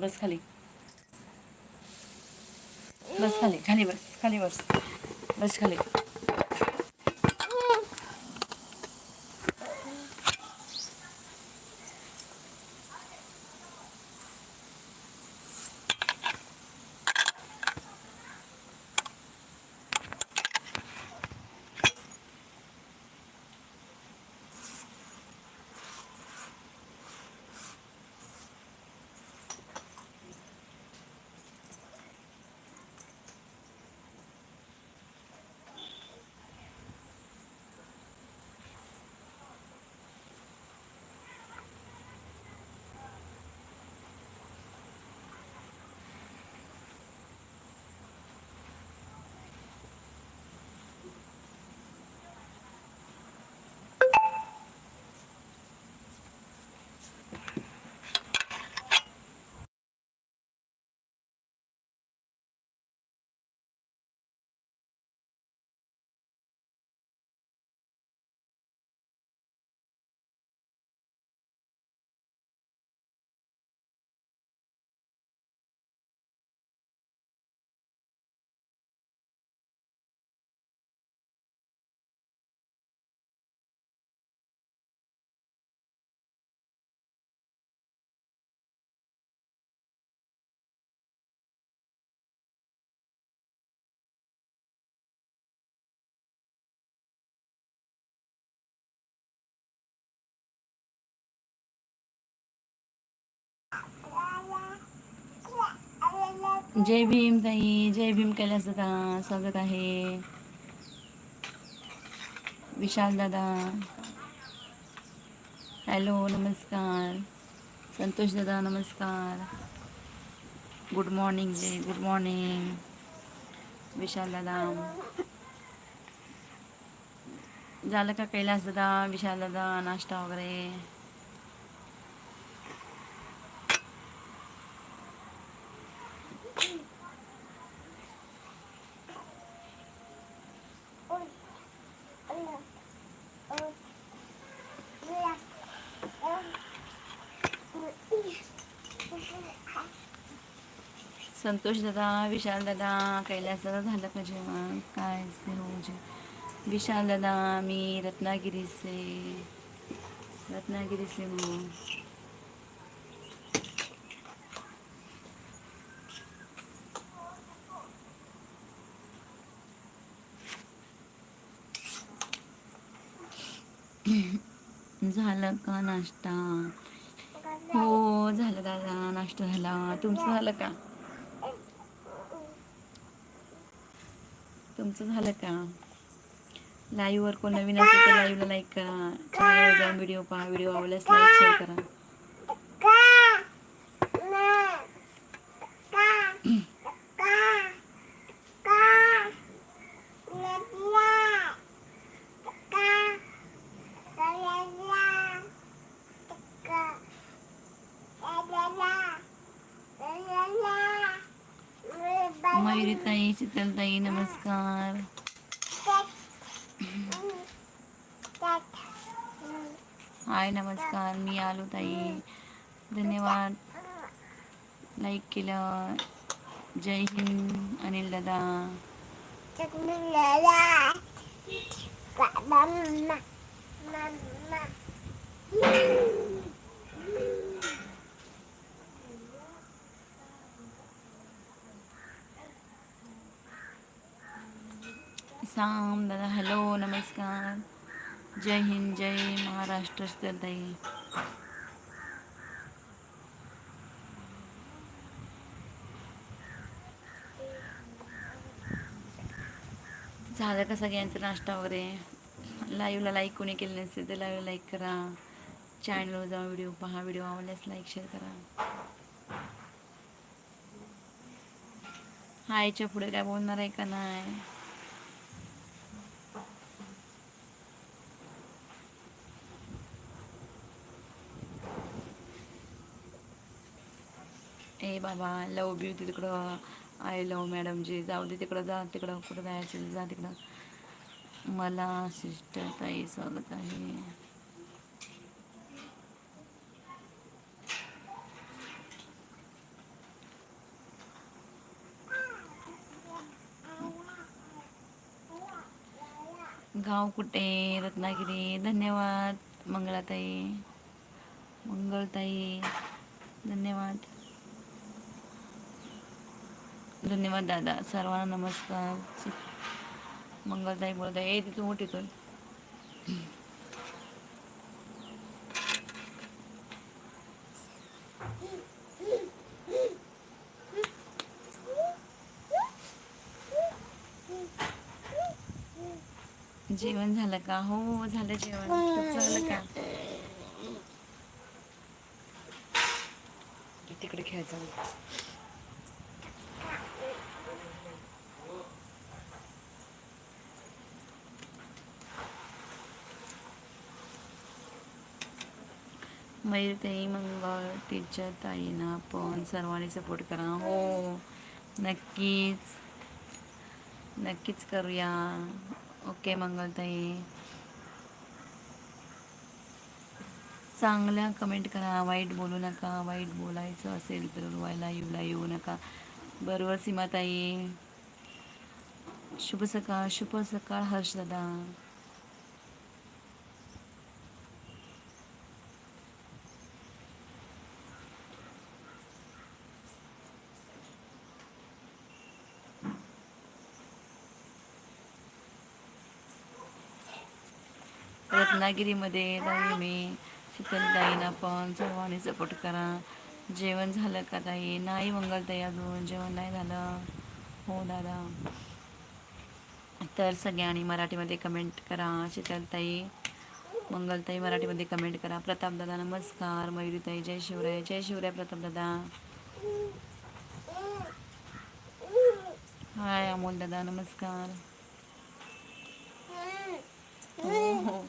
बस खाली बस खाली खाली बस खाली बस बस खाली जय भीम ताई जय भीम कैलास दादा स्वागत आहे. विशाल दादा. हॅलो नमस्कार. संतोष दादा नमस्कार. Good morning Jay good morning Vishal दादा. झालं का कैलास दादा विशाल दादा नाश्ता वगैरे? संतोष दादा विशाल दादा कैलास दादा झालं का जेवण? काय ते जे विशाल दादा मी रत्नागिरीचे. रत्नागिरीचे मग झालं का नाश्ता? हो झालं दादा नाश्ता झाला. तुमचं झालं का? तुमचं झालं का? लाईव्हवर कोण नवीन असेल तर लाईव्हला लाईक करा. चॅनलवर जाऊन व्हिडिओ पहा. व्हिडिओ आवडल्यास लाईक शेअर करा. मयुरीताई शीतलताई नमस्कार. हाय नमस्कार. मी आलो ताई. धन्यवाद. लाईक केलं. जय हिंद अनिल दादा. राम दादा हॅलो नमस्कार. जय हिंद जय महाराष्ट्र शीतलताई झालं का सगळ्यांचं नाश्ता वगैरे? लाईव्हला लाईक कोणी केले नसेल तर लाईव्ह लाईक करा. चॅनलवर जाऊन व्हिडिओ पहा व्हिडिओ आवडल्यास लाईक शेअर करा. हायच्या पुढे काय बोलणार आहे का नाही? ए बाबा लव ब्युटी तिकडं. आय लव मॅडमजी जाऊ दे तिकडं जा तिकडं. कुठं जायचं जा तिकडं. मला सिस्टर ताई स्वागत आहे. गाव कुठे? रत्नागिरी. धन्यवाद मंगळाताई मंगळताई धन्यवाद. धन्यवाद दादा. सर्वांना नमस्कार. मंगलताई बोलत आहे ए तिथून मोठीतून जेवण झालं का? हो झालं जेवण. झालं का तिकडे खेळायचं मयूरताई मंगळ टीचर ताईंना पण सर्वांनी सपोर्ट करा. हो नक्कीच. नक्कीच करूया. ओके मंगलताई. चांगल्या कमेंट करा. वाईट बोलू नका. वाईट बोलायचं असेल तर व्हायला येऊला येऊ नका. बरोबर सीमाताई. शुभ सकाळ. शुभ सकाळ हर्षदादा. रत्नागिरीमध्ये ताई मी. शीतलताईंना पण सर्वांनी सपोर्ट करा. जेवण झालं का ताई? नाही मंगलताई अजून. जेवण नाही झालं. हो दादा. तर सगळ्यांनी मराठीमध्ये कमेंट करा. शीतलताई मंगलताई मराठीमध्ये कमेंट करा. प्रताप दादा नमस्कार. मयुरीताई जय शिवराय. जय शिवराय प्रताप दादा. हाय अमोल दादा नमस्कार. हो हो.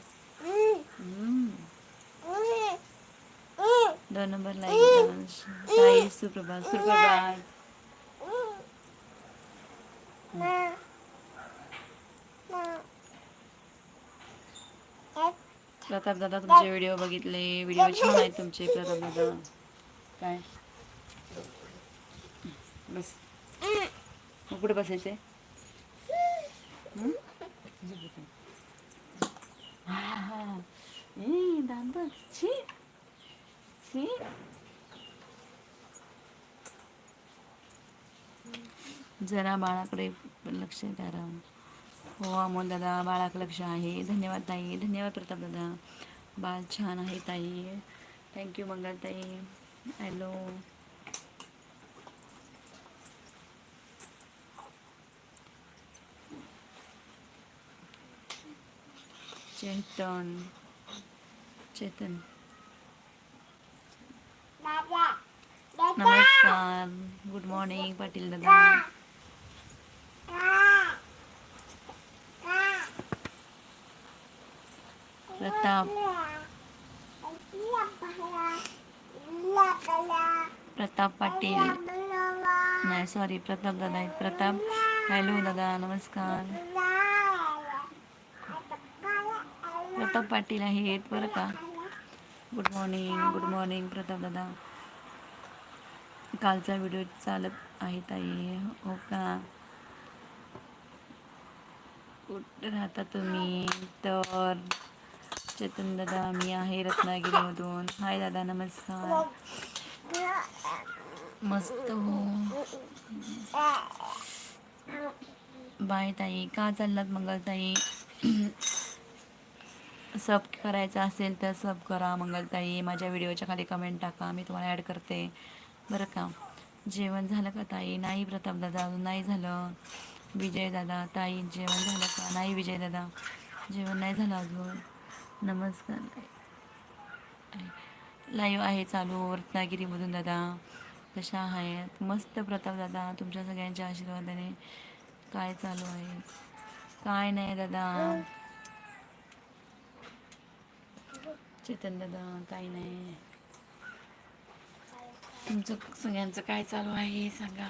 दोन नंबर लाईक सुप्रभात सुप्रभात. प्रताप दादा तुमचे व्हिडिओ बघितले. व्हिडिओ छान आहेत तुमचे प्रताप दादा. काय? बस. मग कुठे बसायचे हं? हा, जरा बाळाकडे लक्ष द्या हो अमोल दादा बाळाकडे लक्ष आहे. धन्यवाद ताई. धन्यवाद प्रताप दादा. बाळ छान आहे ताई. थँक्यू मंगल ताई. हॅलो चेतन. चेतन. नमस्कार. गुड मॉर्निंग पाटील दादा. प्रताप. प्रताप पाटील. नाही सॉरी प्रताप दादा आहेत. प्रताप. हॅलो दादा नमस्कार. प्रताप पाटील आहेत बरं का? Good morning good morning Pratap दादा कालचा व्हिडिओ चालत आहे ताई. हो का? कुठं राहता तुम्ही? तर चेतन दादा मी आहे रत्नागिरीमधून. हाय दादा नमस्कार. मस्त हो. बाय ताई. का चाललात मंगलताई? सब करायचं असेल तर सब करा मंगलताई. माझ्या व्हिडिओच्या खाली कमेंट टाका. मी तुम्हाला ॲड करते. बरं का? जेवण झालं का ताई? नाही प्रताप दादा अजून नाही झालं. विजय दादा ताई जेवण झालं का? नाही विजय दादा. जेवण नाही झालं अजून. नमस्कार लाईव्ह आहे चालू रत्नागिरीमधून दादा. कशा आहेत? मस्त प्रताप दादा. तुमच्या सगळ्यांच्या आशीर्वादाने. काय चालू आहे? काय नाही दादा. चेतन दादा काही नाही. तुमचं सगळ्यांचं काय चालू आहे सांगा.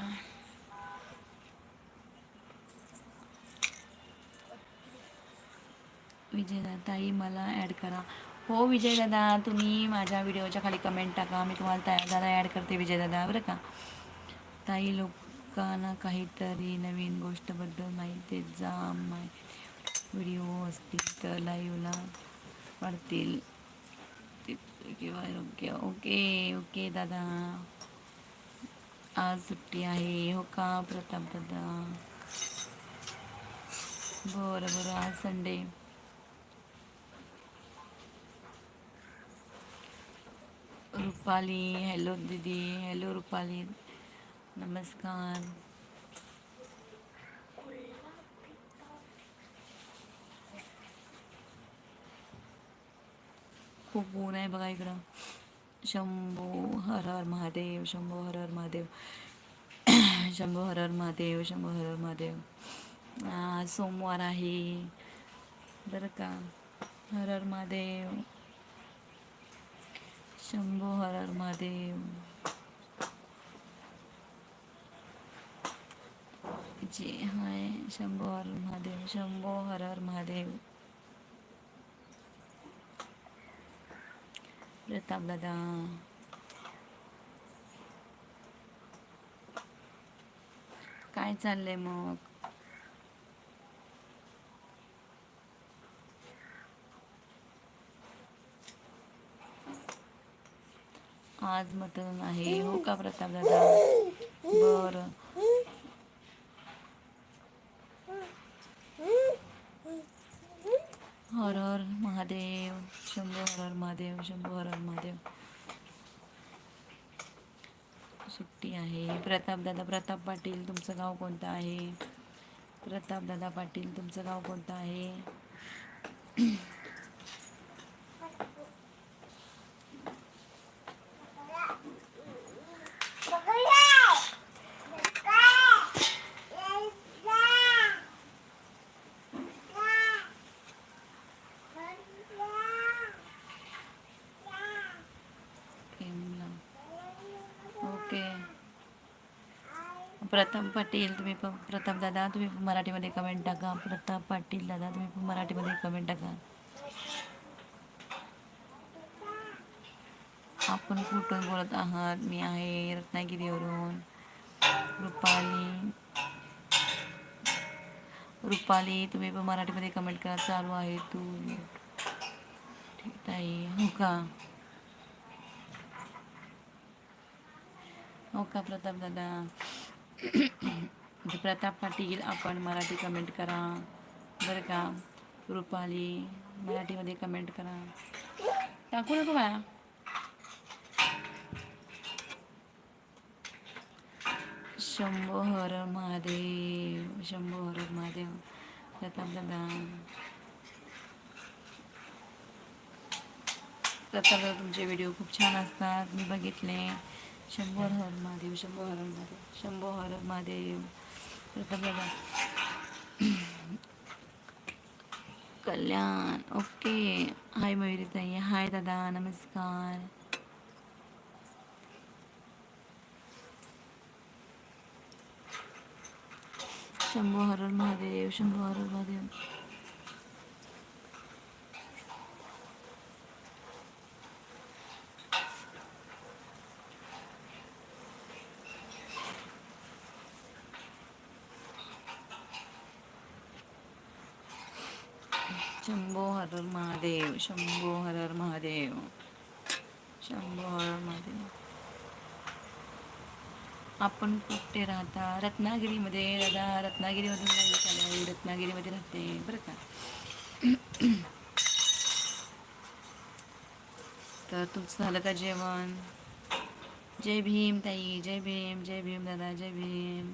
विजयदाताई ताई मला ॲड करा. हो विजय दादा तुम्ही माझ्या व्हिडिओच्या खाली कमेंट टाका. मी तुम्हाला त्या दादा ॲड करते विजय दादा बरं का? ताई लोकांना काहीतरी नवीन गोष्टबद्दल माहिती जा माहिती व्हिडिओ असतील तर लाईव्हला वाढतील. किंवा ओके ओके ओके दादा। आज सुट्टी आहे हो का प्रताप दादा? बरं बरं, आज संडे रुपाली हॅलो दीदी। हॅलो रुपाली। नमस्कार। खूप ऊन आहे बघा इकडं. शंभू हर हर महादेव शंभू हर हर महादेव. शंभू हर हर महादेव शंभू हर हर महादेव. आज सोमवार आहे. बरं का? हर हर महादेव. शंभू हर हर महादेव. जी हाय शंभू हर महादेव शंभू हर हर महादेव. प्रताप दादा काय चाललंय मग आज मतदान आहे हो का प्रताप दादा बर हर हर महादेव शंभू हर हर महादेव शंभू हर हर महादेव सुट्टी प्रतापदादा प्रताप दादा प्रताप पाटील तुमचं गाव कोणतं आहे? प्रताप दादा पाटील तुमचं गाव कोणतं आहे एमला ओके प्रताप पाटील तुम्ही पण प्रताप दादा तुम्ही मराठीमध्ये कमेंट टाका. प्रताप पाटील दादा तुम्ही पण मराठीमध्ये कमेंट टाका. आपण कुठून बोलत आहात? मी आहे रत्नागिरीवरून. रुपाली. रुपाली तुम्ही पण मराठीमध्ये कमेंट करा. चालू आहे तू. ठीक आहे. हो का? हो का प्रताप दादा? प्रताप पाटील आपण मराठी कमेंट करा. बरं का? रुपाली मराठीमध्ये कमेंट करा. टाकू नको बाळा. शंभो हर महादेव शंभो हर महादेव प्रताप दादा. प्रताप दादा तुमचे व्हिडिओ खूप छान असतात. मी बघितले. शंभो हर महादेव शंभो हर महादेव शंभो हर महादेव. प्रताप कल्याण. ओके. हाय मयुरी ताई हाय दादा नमस्कार. शंभो हर महादेव शंभो हर महादेव. शंभो हर महादेव शंभो हर हर महादेव शंभो हर महादेव. आपण कुठे राहता? रत्नागिरीमध्ये दादा रत्नागिरीमधून नाही चालू रत्नागिरीमध्ये राहते बरं का? तर तुमचं झालं का जेवण? जय भीम ताई जय भीम जय भीम दादा जय भीम.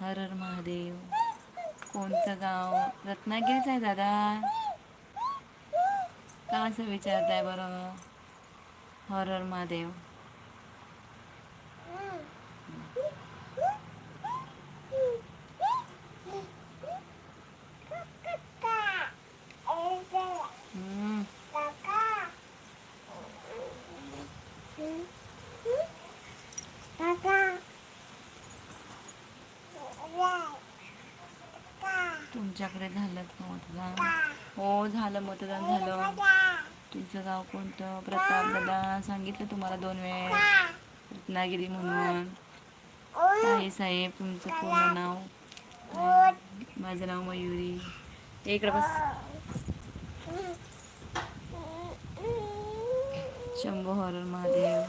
हर हर महादेव. कोणतं गाव? रत्नागिरीच आहे दादा. का असं विचारताय बरं? हॉरर महादेव. हम्म. तुमच्याकडे झालं का मतदान? हो झालं मतदान झालं. तुमचं गाव कोणतं? प्रताप दादा सांगितलं तुम्हाला दोन वेळेस. रत्नागिरी म्हणून. ताई साहेब तुमचं पूर्ण नाव. माझं नाव मयुरी. ये इकडे बस. शंभू हॉरर महादेव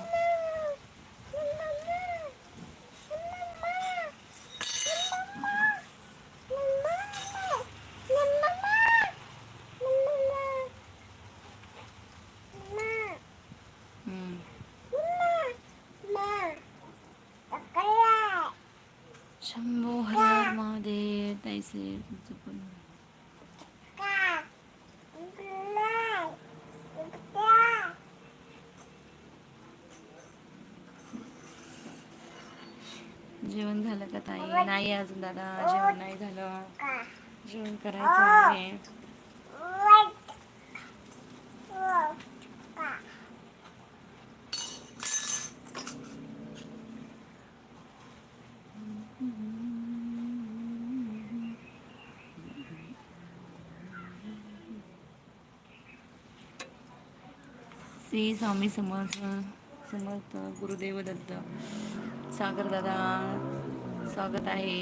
हम्म. शंभू हरर महादेव ताईसे पण. जेवण झालं का ताई? नाही अजून दादा जेवण नाही झालं. जेवण करायचं आहे. श्री स्वामी समर्थ समर्थ गुरुदेव दत्त सागर दादा स्वागत आहे.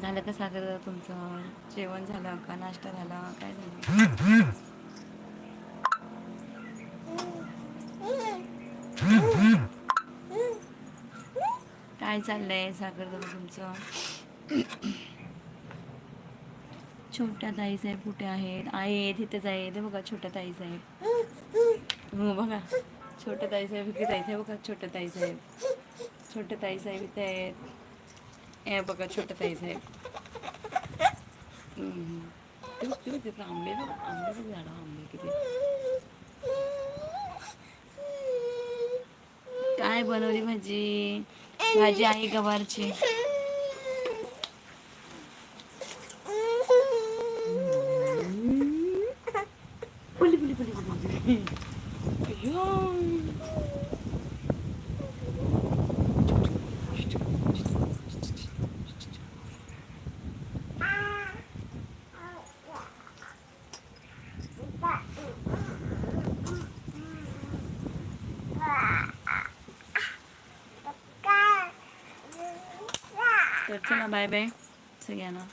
झालं का सागर दादा तुमचं? जेवण झालं का? नाश्ता झाला? काय झालं? काय चाललंय सागर दादा तुमचं? छोट्या ताईसाहेब कुठे आहेत? आहेत इथेच आहेत. बघा छोट्या ताईसाहेब. हो बघा. छोट्या ताईसाहेब इकडे जायचं आहे बघा छोट्या ताईसाहेब छोटं ताईसाहेब इथे आहेत. हे बघा छोटं ताईसाहेब तुम्ही तिथं आंबे बघ आंबे बघ झाडं आंबे किती. काय बनवली भाजी? भाजी आहे गवारची. पुली पुली पुली पुली अय्यो. तर चला बाय बाय सगळ्यांना